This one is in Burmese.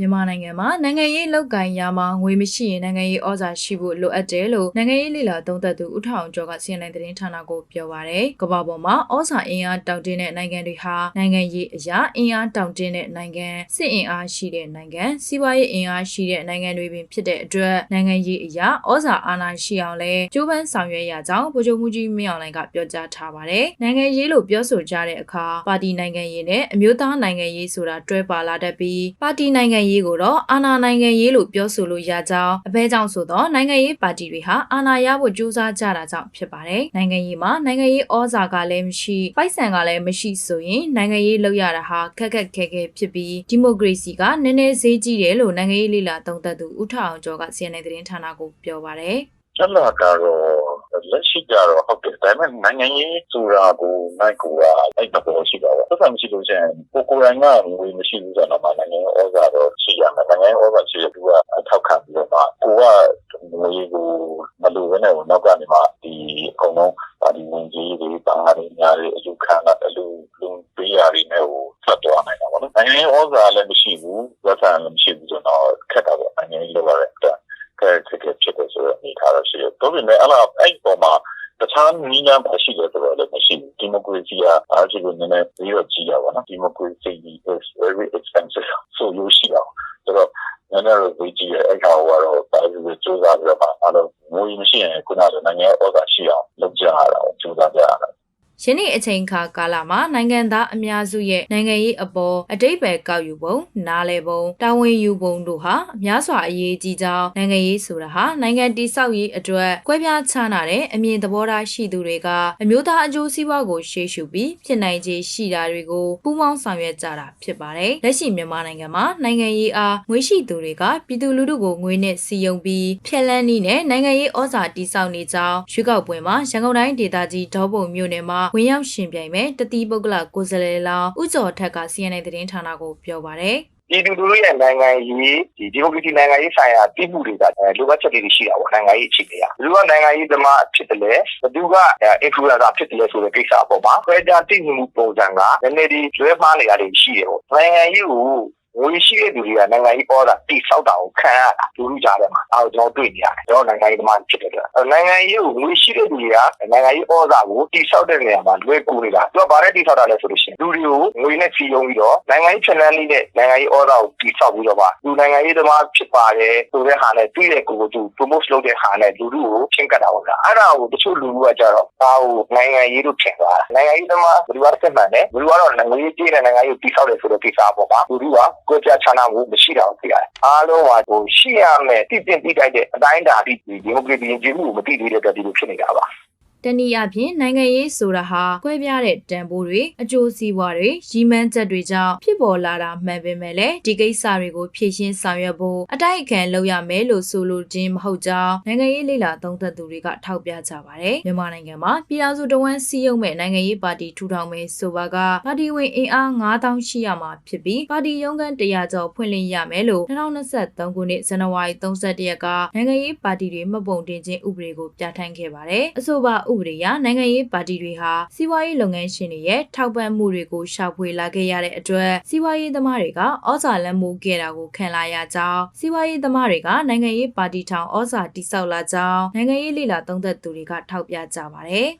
မြန်မာနိုင်ငံမှာနိုင်ငံရေးလောက်ကိုင်ရာမှာငွေမရှိရင်နိုင်ငံရေးဩဇာရှိဖို့လိုအပ်တယ်လို့နိုင်ငံရေးလေလာသုံးသပ်သူဦးထောင်ကျော်ကစီရင်သတင်းဌာနကိုပြောပါရယ်ကမ္ဘာပေါ်မှာဩဇာအင်အားတောင့်တင်းတဲ့နိုင်ငံတွေဟာနိုင်ငံရေးအရာအင်အားတောင့်တင်းတဲ့နိုင်ငံစစ်အင်အားရှိတဲ့နိုင်ငံစီးပွားရေးအင်အားရှိတဲ့နိုင်ငံတွေပင်ဖြစ်တဲ့အတွက်နိုင်ငံရေးအရာဩဇာအာဏာရှိအောင်လဲကျိုးပန်းဆောင်ရွက်ရကြောင်းဗိုလ်ချုပ်မှုကြီးမင်းအောင်လှိုင်ကပြောကြားထားပါတယ်နိုင်ငံရေးလို့ပြောဆိုကြတဲ့အခါပါတီနိုင်ငံရေးနဲ့အမျိုးသားနိုင်ငံရေးဆိုတာတွဲပါလာတတ်ပြီးပါတီနိုင်ငံရေးကိုတော့အာဏာနိုင်ငံရေးလို့ပြောဆိုလို့ရကြောင်းအဘဲကြောင့်ဆိုတော့နိုင်ငံရေးပါတီတွေဟာအာဏာရဖို့ကြိုးစားကြတာကြောင့်ဖြစ်ပါတယ်နိုင်ငံရေးမှာနိုင်ငံရေးဩဇာကလည်းမရှိပိုက်ဆံကလည်းမရှိဆိုရင်နိုင်ငံရေးလုပ်ရတာဟာခက်ခက်ခဲခဲဖြစ်ပြီးဒီမိုကရေစီကနည်းနည်းဈေးကြီးတယ်လို့နိုင်ငံရေးလေလာသုံးသပ်သူဦးထအောင်ကျော်က CNN သတင်းဌာနကိုပြောပါတယ်ကျလာကတော့ လက်ရှိကြတော့ဟုတ်တယ်ဒါပေမဲ့နိုင်ငံရေးဆိုတာကိုနိုင်ကူကအဲ့တဘောရှိပါဘူးသက်ဆိုင်မရှိလို့ရှိရင်ကိုကိုရိုင်းကငွေမရှိဘူးဆိုတော့နိုင်ငံရေးဩဇာတော့ရှိရမယ်နိုင်ငံရေးဩဇာရှိရသူကအထောက်ခံပြီးတော့မှကိုကငွေကိုမလိုဘဲနဲ့နောက်ကနေမှဒီအကုန်လုံးပါဒီဝင်ကြီးတွေပါရီညာတွေအယူခံတာအလူလူပေးရတွေနဲ့ဟိုဆက်သွားနိုင်တာပေါ့နော်နိုင်ငံရေးဩဇာလည်းမရှိဘူးသက်ဆိုင်လည်းမရှိဘူးဆိုတော့ခက်တာပေါ့နိုင်ငံရေးလုပ်ရတဲ့ ဆိုတော့အနေထားတော့ရှိတယ်။ဒါပေမဲ့အဲ့လိုအဲ့ပေါ်မှာတခြားနည်းလမ်းပါရှိတယ်ဆိုတော့လည်းမရှိဘူးဒီမိုကရေစီကအားဖြင့်နည်းနည်းပြီးတော့ကြီးရပါတော့ဒီမိုကရေစီ is very expensive ဆိုလို့ရှိအောင်ဆိုတော့နည်းနည်းတော့ဝေးကြီးရဲ့အဲ့ကောင်ကတော့ပါပြီးစူးစမ်းပြီးတော့မှအဲ့လိုငွေမရှိရင်ခုနကနိုင်ငံဩဇာရှိအောင်လုပ်ကြရတာစူးစမ်းကြရတာ ယနေ့အချိန်ခါကာလမှာနိုင်ငံသားအများစုရဲ့နိုင်ငံရေးအပေါ်အတိတ်ပဲကောက်ယူပုံနားလည်ပုံတာဝန်ယူပုံတို့ဟာအများစွာအရေးကြီးကြောင်းနိုင်ငံရေးဆိုတာဟာနိုင်ငံတည်ဆောက်ရေးအတွက်ကွဲပြားခြားနာတဲ့အမြင်သဘောထားရှိသူတွေကအမျိုးသားအကျိုးစီးပွားကိုရှေ့ရှုပြီးဖြစ်နိုင်ခြေရှိတာတွေကိုပူးပေါင်းဆောင်ရွက်ကြတာဖြစ်ပါတယ်လက်ရှိမြန်မာနိုင်ငံမှာနိုင်ငံရေးအားငွေရှိသူတွေကပြည်သူလူထုကိုငွေနဲ့စီယုံပြီးဖျက်လန်းနည်းနဲ့နိုင်ငံရေးဩဇာတည်ဆောက်နေကြောင်းရွေးကောက်ပွဲမှာရန်ကုန်တိုင်းဒေသကြီးဒေါပုံမြို့နယ်မှာဝင်ရောက်ရှင်ပြိုင်မဲ့တတိပုဂ္ဂလကိုယ်စားလှယ်လောင်းဥကျော်ထက်က CNN သတင်းဌာနကိုပြောပါတယ်ပြည်သူလူထုရဲ့နိုင်ငံရေးဒီဒီမိုကရေစီနိုင်ငံရေးဆိုင်ရာတည်မှုတွေကလိုအပ်ချက်တွေရှိတာပေါ့နိုင်ငံရေးအခြေအနေကဘယ်သူကနိုင်ငံရေးသမားဖြစ်တယ်လဲဘယ်သူက influencer ဖြစ်တယ်လဲဆိုတဲ့ကိစ္စအပေါ်မှာခွဲခြားတည်မှုပုံစံကနည်းနည်းဒီလွဲမှားနေတာတွေရှိတယ်ပေါ့နိုင်ငံရေးကို ငွေရှိတဲ့သူတွေကနိုင်ငံရေးပေါ်တာတိဆောက်တာကိုခံရတာလူလူကြားထဲမှာအဲဒါကျွန်တော်တွေ့နေရတယ်ကျွန်တော်နိုင်ငံရေးသမားဖြစ်တဲ့အတွက်နိုင်ငံရေးကိုငွေရှိတဲ့သူတွေကနိုင်ငံရေးပေါ်တာကိုတိဆောက်တဲ့နေရာမှာလွဲကူနေတာသူကဘာနဲ့တိဆောက်တာလဲဆိုလို့ရှိရင်လူတွေကိုငွေနဲ့စီယုံပြီးတော့နိုင်ငံရေးဖြန့်နှန်းနေတဲ့နိုင်ငံရေးအော်ဒါကိုတိဆောက်ပြီးတော့ပါလူနိုင်ငံရေးသမားဖြစ်ပါတယ်ဆိုတဲ့ဟာနဲ့တွေ့တဲ့ကိုကိုသူ promote လုပ်တဲ့ဟာနဲ့လူလူကိုချင်းကပ်တာပေါ့ဗျာအဲ့ဒါကိုတချို့လူလူကကြတော့ဒါကိုနိုင်ငံရေးလို့ထင်သွားတာနိုင်ငံရေးသမားဘယ်သူကဆက်မှန်တယ်ဘယ်သူကတော့နိုင်ငံရေးကြီးတဲ့နိုင်ငံရေးကိုတိဆောက်တယ်ဆိုတဲ့ကိစ္စအပေါ်မှာလူလူက ကိုယ်ပြချနာမှုမရှိတာကိုသိရတယ်အားလုံးကဟိုရှိရမယ်တည်တင်တိတိုက်တဲ့အတိုင်းဒါဒီဒီမိုကရေစီရင်ကျေးမှုကိုမသိသေးတဲ့အတွက်ဒီလိုဖြစ်နေတာပါ တနည်းအားဖြင့်နိုင်ငံရေးဆိုတာဟာကွဲပြားတဲ့တန်ဖိုးတွေအကျိုးစီးပွားတွေရည်မှန်းချက်တွေကြောင့်ဖြစ်ပေါ်လာတာမှန်ပေမဲ့လည်းဒီကိစ္စတွေကိုဖြည့်ရှင်းဆောင်ရွက်ဖို့အတိုက်အခံလုပ်ရမယ်လို့ဆိုလိုခြင်းမဟုတ်ကြောင်းနိုင်ငံရေးလေလာသုံးသပ်သူတွေကထောက်ပြကြပါတယ်မြန်မာနိုင်ငံမှာပြည်ထောင်စုတဝန်းစီးရုံမဲ့နိုင်ငံရေးပါတီထူထောင်မယ်ဆိုပါကပါတီဝင်အင်အား9000ရှိရမှာဖြစ်ပြီးပါတီရုံးခန်း100ကျော်ဖွင့်လှစ်ရမယ်လို့2023ခုနှစ်ဇန်နဝါရီ31ရက်ကနိုင်ငံရေးပါတီတွေမှတ်ပုံတင်ခြင်းဥပဒေကိုပြဋ္ဌာန်းခဲ့ပါတယ်အဆိုပါဥပဒေအရနိုင်ငံရေးပါတီတွေဟာစီးပွားရေးလုပ်ငန်းရှင်တွေရဲ့ထောက်ပံ့မှုတွေကိုရှာဖွေလာခဲ့ရတဲ့အတွက်စီးပွားရေးသမားတွေကဩဇာလက်မှုခဲ့တာကိုခံလာရကြောင်းစီးပွားရေးသမားတွေကနိုင်ငံရေးပါတီထောင်ဩဇာတိဆောက်လာကြောင်းနိုင်ငံရေးလေလာသုံးသက်သူတွေကထောက်ပြကြပါတယ်